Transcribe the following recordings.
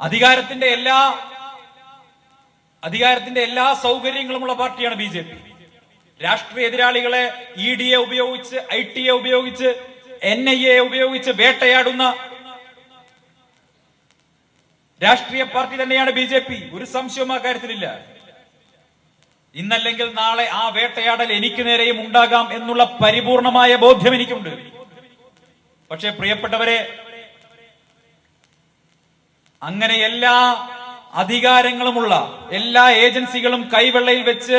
അധികാരത്തിന്റെ എല്ലാ അധികാരത്തിന്റെ എല്ലാ സൗകര്യങ്ങളുമുള്ള പാർട്ടിയാണ് ബി ജെ പി. രാഷ്ട്രീയ എതിരാളികളെ ഇ ഡി എ ഉപയോഗിച്ച് ഐ ടി എ ഉപയോഗിച്ച് എൻ ഐ എ ഉപയോഗിച്ച് വേട്ടയാടുന്ന രാഷ്ട്രീയ പാർട്ടി തന്നെയാണ് ബി ജെ പി. ഒരു സംശയവും ആ കാര്യത്തിലില്ല. ഇന്നല്ലെങ്കിൽ നാളെ ആ വേട്ടയാടൽ എനിക്ക് നേരെയും ഉണ്ടാകാം എന്നുള്ള പരിപൂർണമായ ബോധ്യം എനിക്കുണ്ട്. പക്ഷേ പ്രിയപ്പെട്ടവരെ അങ്ങനെ എല്ലാ അധികാരങ്ങളുമുള്ള എല്ലാ ഏജൻസികളും കൈവെള്ളയിൽ വെച്ച്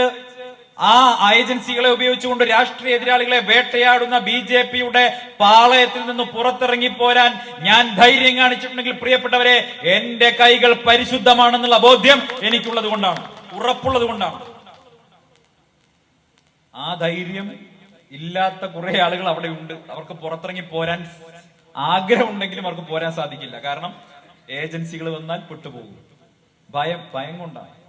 ആ ഏജൻസികളെ ഉപയോഗിച്ചുകൊണ്ട് രാഷ്ട്രീയ എതിരാളികളെ വേട്ടയാടുന്ന ബി ജെ പിയുടെ പാളയത്തിൽ നിന്ന് പുറത്തിറങ്ങി പോരാൻ ഞാൻ ധൈര്യം കാണിച്ചിട്ടുണ്ടെങ്കിൽ പ്രിയപ്പെട്ടവരെ എന്റെ കൈകൾ പരിശുദ്ധമാണെന്നുള്ള ബോധ്യം എനിക്കുള്ളത് കൊണ്ടാണ് ഉറപ്പുള്ളത് കൊണ്ടാണ്. ആ ധൈര്യം ഇല്ലാത്ത കുറെ ആളുകൾ അവിടെ ഉണ്ട്. അവർക്ക് പുറത്തിറങ്ങി പോരാൻ ആഗ്രഹമുണ്ടെങ്കിലും അവർക്ക് പോരാൻ സാധിക്കില്ല. കാരണം ഏജൻസികൾ വന്നാൽ പെട്ടുപോകും. ഭയം ഭയം കൊണ്ടാണ്.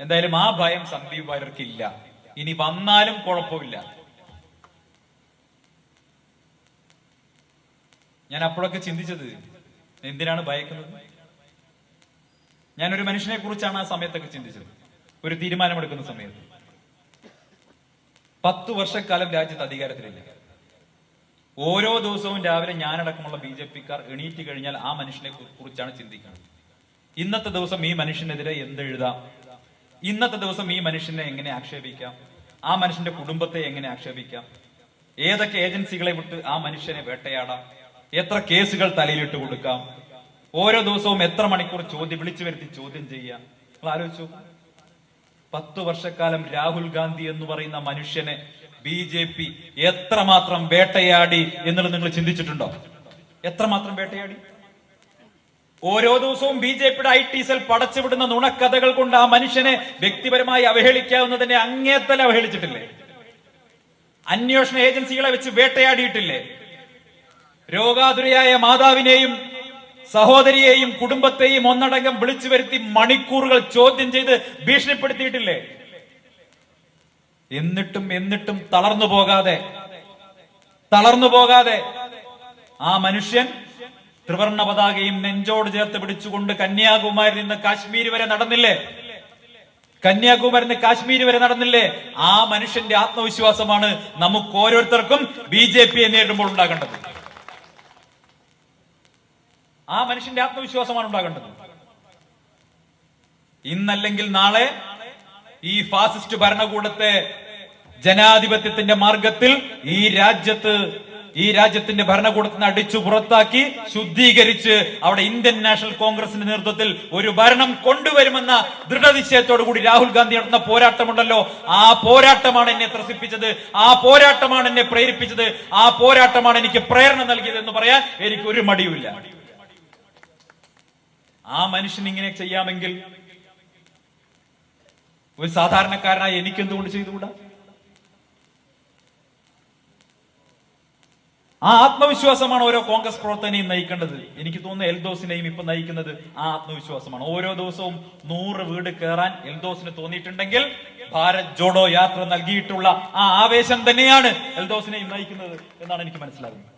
എന്തായാലും ആ ഭയം സന്ദീപ് വാര്യർക്ക് ഇല്ല ഇനി വന്നാലും കുഴപ്പമില്ല. ഞാൻ അപ്പോഴൊക്കെ ചിന്തിച്ചത് എന്തിനാണ് ഭയക്കുന്നത്? ഞാൻ ഒരു മനുഷ്യനെ കുറിച്ചാണ് ആ സമയത്തൊക്കെ ചിന്തിച്ചത്. ഒരു തീരുമാനമെടുക്കുന്ന സമയത്ത്. പത്തു വർഷക്കാലം രാജ്യത്ത് അധികാരത്തിലില്ല. ഓരോ ദിവസവും രാവിലെ ഞാനടക്കമുള്ള ബി ജെ പിക്കാർ എണീറ്റ് കഴിഞ്ഞാൽ ആ മനുഷ്യനെ കുറിച്ചാണ് ചിന്തിക്കുന്നത്. ഇന്നത്തെ ദിവസം ഈ മനുഷ്യനെതിരെ എന്തെഴുതാം ഇന്നത്തെ ദിവസം ഈ മനുഷ്യനെ എങ്ങനെ ആക്ഷേപിക്കാം? ആ മനുഷ്യന്റെ കുടുംബത്തെ എങ്ങനെ ആക്ഷേപിക്കാം? ഏതൊക്കെ ഏജൻസികളെ വിട്ട് ആ മനുഷ്യനെ വേട്ടയാടാം? എത്ര കേസുകൾ തലയിലിട്ട് കൊടുക്കാം? ഓരോ ദിവസവും എത്ര മണിക്കൂർ ചോദ്യം വിളിച്ചു വരുത്തി ചോദ്യം ചെയ്യാം? നിങ്ങൾ ആലോചിച്ചു. പത്തു വർഷക്കാലം രാഹുൽ ഗാന്ധി എന്ന് പറയുന്ന മനുഷ്യനെ ബി ജെ പി എത്രമാത്രം വേട്ടയാടി എന്നുള്ളത് നിങ്ങൾ ചിന്തിച്ചിട്ടുണ്ടോ? എത്രമാത്രം വേട്ടയാടി? ഓരോ ദിവസവും ബി ജെ പിയുടെ ഐ ടി സെൽ പടച്ചുവിടുന്ന നുണക്കഥകൾ കൊണ്ട് ആ മനുഷ്യനെ വ്യക്തിപരമായി അവഹേളിക്കാവുന്നതിനെ അങ്ങേത്തല അവഹേളിച്ചിട്ടില്ലേ? അന്വേഷണ ഏജൻസികളെ വെച്ച് വേട്ടയാടിയിട്ടില്ലേ? രോഗാതുരയായ മാതാവിനെയും സഹോദരിയെയും കുടുംബത്തെയും ഒന്നടങ്കം വിളിച്ചു വരുത്തി മണിക്കൂറുകൾ ചോദ്യം ചെയ്ത് ഭീഷണിപ്പെടുത്തിയിട്ടില്ലേ? എന്നിട്ടും എന്നിട്ടും തളർന്നു പോകാതെ തളർന്നു പോകാതെ ആ മനുഷ്യൻ ത്രിവർണ പതാകയും നെഞ്ചോട് ചേർത്ത് പിടിച്ചുകൊണ്ട് കന്യാകുമാരിൽ നിന്ന് കാശ്മീർ വരെ നടന്നില്ലേ? കന്യാകുമാരിൽ നിന്ന് കാശ്മീർ വരെ നടന്നില്ലേ? ആ മനുഷ്യന്റെ ആത്മവിശ്വാസമാണ് നമുക്ക് ഓരോരുത്തർക്കും ബി ജെ പിയെ നേരിടുമ്പോൾ ഉണ്ടാകേണ്ടത്. ആ മനുഷ്യന്റെ ആത്മവിശ്വാസമാണ് ഉണ്ടാകേണ്ടത്. ഇന്നല്ലെങ്കിൽ നാളെ ഈ ഫാസിസ്റ്റ് ഭരണകൂടത്തെ ജനാധിപത്യത്തിന്റെ മാർഗത്തിൽ ഈ രാജ്യത്ത് ഈ രാജ്യത്തിന്റെ ഭരണകൂടത്തിന് അടിച്ചു പുറത്താക്കി ശുദ്ധീകരിച്ച് അവിടെ ഇന്ത്യൻ നാഷണൽ കോൺഗ്രസിന്റെ നേതൃത്വത്തിൽ ഒരു ഭരണം കൊണ്ടുവരുമെന്ന ദൃഢനിശ്ചയത്തോടു കൂടി രാഹുൽ ഗാന്ധി നടത്തുന്ന പോരാട്ടമുണ്ടല്ലോ. ആ പോരാട്ടമാണ് എന്നെ ത്രസിപ്പിച്ചത്. ആ പോരാട്ടമാണ് എന്നെ പ്രേരിപ്പിച്ചത്. ആ പോരാട്ടമാണ് എനിക്ക് പ്രേരണ നൽകിയത് എന്ന് പറയാൻ എനിക്ക് ഒരു മടിയുമില്ല. ആ മനുഷ്യൻ ഇങ്ങനെ ചെയ്യാമെങ്കിൽ ഒരു സാധാരണക്കാരനായ എനിക്ക് എന്തുകൊണ്ട് ചെയ്തുകൂടാ? ആ ആത്മവിശ്വാസമാണ് ഓരോ കോൺഗ്രസ് പ്രവർത്തനെയും നയിക്കേണ്ടത്. എനിക്ക് തോന്നുന്നു എൽദോസിനെയും ഇപ്പൊ നയിക്കുന്നത് ആ ആത്മവിശ്വാസമാണ്. ഓരോ ദിവസവും നൂറ് വീട് കയറാൻ എൽദോസിന് തോന്നിയിട്ടുണ്ടെങ്കിൽ ഭാരത് ജോഡോ യാത്ര നൽകിയിട്ടുള്ള ആ ആവേശം തന്നെയാണ് എൽദോസിനെയും നയിക്കുന്നത് എന്നാണ് എനിക്ക് മനസ്സിലാകുന്നത്.